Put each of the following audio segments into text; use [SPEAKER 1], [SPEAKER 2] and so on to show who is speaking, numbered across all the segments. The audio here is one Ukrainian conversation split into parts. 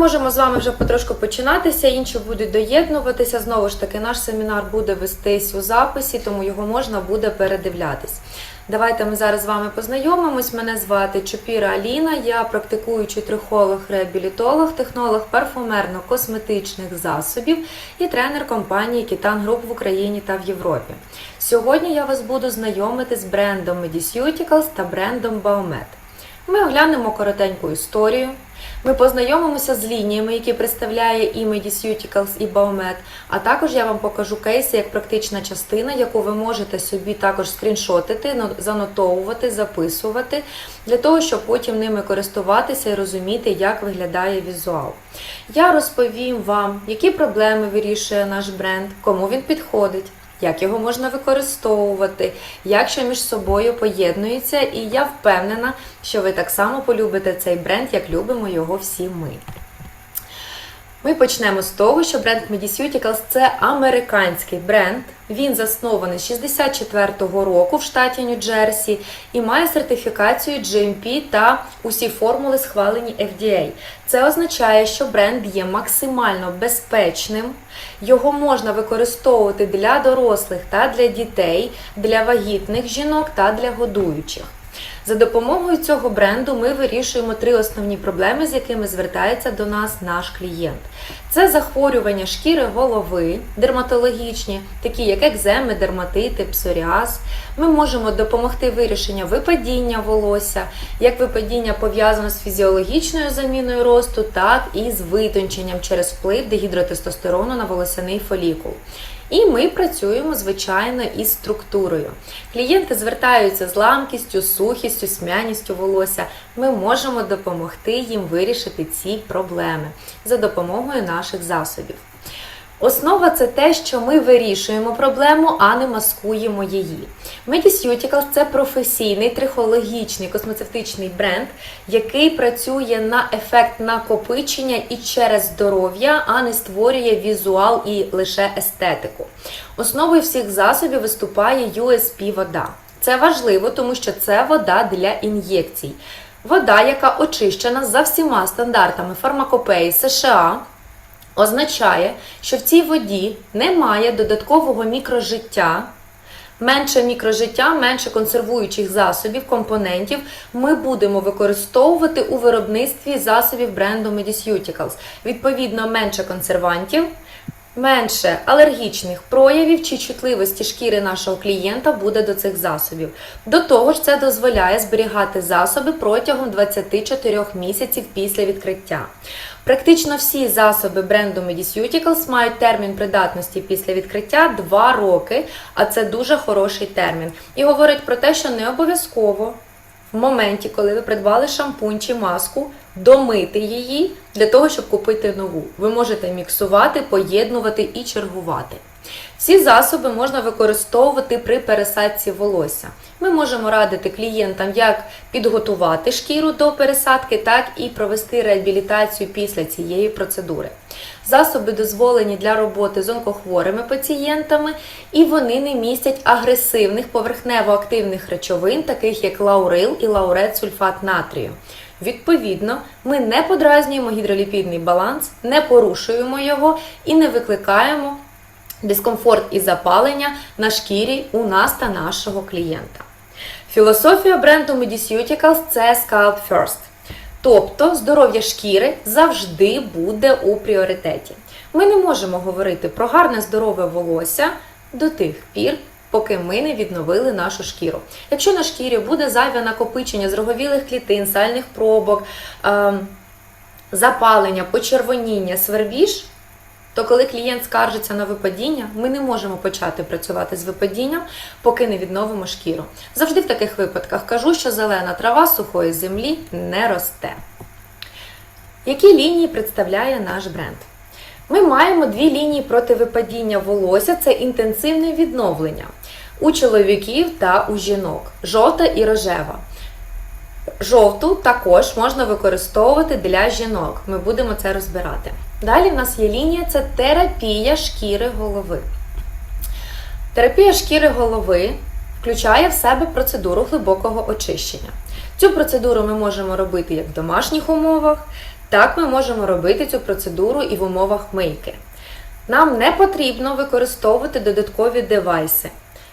[SPEAKER 1] Можемо з вами вже потрошку починатися, інші будуть доєднуватися. Знову ж таки, наш семінар буде вестись у записі, тому його можна буде передивлятись. Давайте ми зараз з вами познайомимось. Мене звати Чупіра Аліна, я практикуючий трихолог, реабілітолог, технолог парфумерно-косметичних засобів і тренер компанії Кітан Груп в Україні та в Європі. Сьогодні я вас буду знайомити з брендом Mediceuticals та брендом Baumet. Ми оглянемо коротеньку історію. Ми познайомимося з лініями, які представляє і Mediceuticals, і Baumet, а також я вам покажу кейси як практична частина, яку ви можете собі також скріншотити, занотовувати, записувати, для того, щоб потім ними користуватися і розуміти, як виглядає візуал. Я розповім вам, які проблеми вирішує наш бренд, кому він підходить. Як його можна використовувати, як що між собою поєднується, і я впевнена, що ви так само полюбите цей бренд, як любимо його всі ми. Ми почнемо з того, що бренд Mediceuticals – це американський бренд. Він заснований з 64-го року в штаті Нью-Джерсі і має сертифікацію GMP та усі формули схвалені FDA. Це означає, що бренд є максимально безпечним. Його можна використовувати для дорослих та для дітей, для вагітних жінок та для годуючих. За допомогою цього бренду ми вирішуємо три основні проблеми, з якими звертається до нас наш клієнт. Це захворювання шкіри голови, дерматологічні, такі як екземи, дерматити, псоріаз. Ми можемо допомогти вирішенню випадіння волосся, як випадіння пов'язано з фізіологічною заміною росту, так і з витонченням через вплив дегідротестостерону на волосяний фолікул. І ми працюємо, звичайно, із структурою. Клієнти звертаються з ламкістю, сухістю, смяністю волосся. Ми можемо допомогти їм вирішити ці проблеми за допомогою наших засобів. Основа це те, що ми вирішуємо проблему, а не маскуємо її. Mediceuticals – це професійний трихологічний космецевтичний бренд, який працює на ефект накопичення і через здоров'я, а не створює візуал і лише естетику. Основою всіх засобів виступає USP вода. Це важливо, тому що це вода для ін'єкцій. Вода, яка очищена за всіма стандартами фармакопеї США, означає, що в цій воді немає додаткового мікрожиття. Менше мікрожиття, менше консервуючих засобів, компонентів ми будемо використовувати у виробництві засобів бренду Mediceuticals. Відповідно, менше консервантів, менше алергічних проявів чи чутливості шкіри нашого клієнта буде до цих засобів. До того ж, це дозволяє зберігати засоби протягом 24 місяців після відкриття. Практично всі засоби бренду Mediceuticals мають термін придатності після відкриття 2 роки, а це дуже хороший термін. І говорить про те, що не обов'язково в моменті, коли ви придбали шампунь чи маску, домити її для того, щоб купити нову. Ви можете міксувати, поєднувати і чергувати. Ці засоби можна використовувати при пересадці волосся. Ми можемо радити клієнтам, як підготувати шкіру до пересадки, так і провести реабілітацію після цієї процедури. Засоби дозволені для роботи з онкохворими пацієнтами, і вони не містять агресивних поверхнево-активних речовин, таких як лаурил і лаурет сульфат натрію. Відповідно, ми не подразнюємо гідроліпідний баланс, не порушуємо його і не викликаємо дискомфорт і запалення на шкірі у нас та нашого клієнта. Філософія бренду Mediceuticals – це Scalp First. Тобто здоров'я шкіри завжди буде у пріоритеті. Ми не можемо говорити про гарне здорове волосся до тих пір, поки ми не відновили нашу шкіру. Якщо на шкірі буде зайве накопичення зроговілих клітин, сальних пробок, ем, запалення, почервоніння, свербіж, то коли клієнт скаржиться на випадіння, ми не можемо почати працювати з випадінням, поки не відновимо шкіру. Завжди в таких випадках кажу, що зелена трава сухої землі не росте. Які лінії представляє наш бренд? Ми маємо дві лінії проти випадіння волосся це інтенсивне відновлення у чоловіків та у жінок жовта і рожева. Жовту також можна використовувати для жінок. Ми будемо це розбирати. Далі в нас є лінія це терапія шкіри голови. Терапія шкіри голови включає в себе процедуру глибокого очищення. Цю процедуру ми можемо робити як в домашніх умовах, Так ми можемо робити цю процедуру і в умовах мийки. Нам не потрібно використовувати додаткові девайси.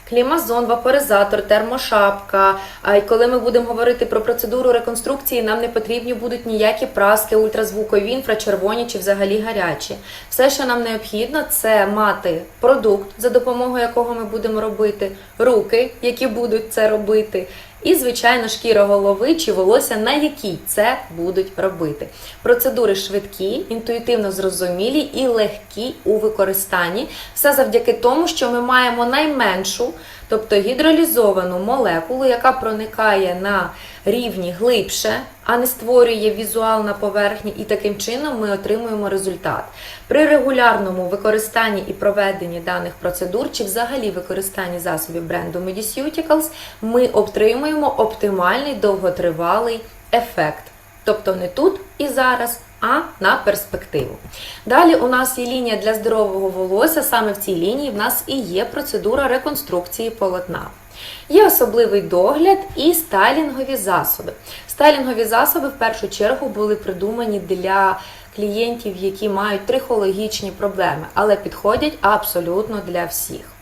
[SPEAKER 1] Клімазон, вапоризатор, термошапка. Й коли ми будемо говорити про процедуру реконструкції, нам не потрібні будуть ніякі праски, ультразвукові, інфрачервоні чи взагалі гарячі. Все, що нам необхідно, це мати продукт, за допомогою якого ми будемо робити, руки, які будуть це робити, і, звичайно, шкіра голови чи волосся, на якій це будуть робити. Процедури швидкі, інтуїтивно зрозумілі і легкі у використанні. Все завдяки тому, що ми маємо найменшу, тобто гідролізовану молекулу, яка проникає на рівні глибше, а не створює візуал на поверхні, і таким чином ми отримуємо результат. При регулярному використанні і проведенні даних процедур, чи взагалі використанні засобів бренду Mediceuticals, ми отримуємо оптимальний довготривалий ефект. Тобто не тут і зараз, а на перспективу. Далі у нас є лінія для здорового волосся. Саме в цій лінії в нас і є процедура реконструкції полотна. Є особливий догляд і стайлінгові засоби. Стайлінгові засоби в першу чергу були придумані для клієнтів, які мають трихологічні проблеми, але підходять абсолютно для всіх.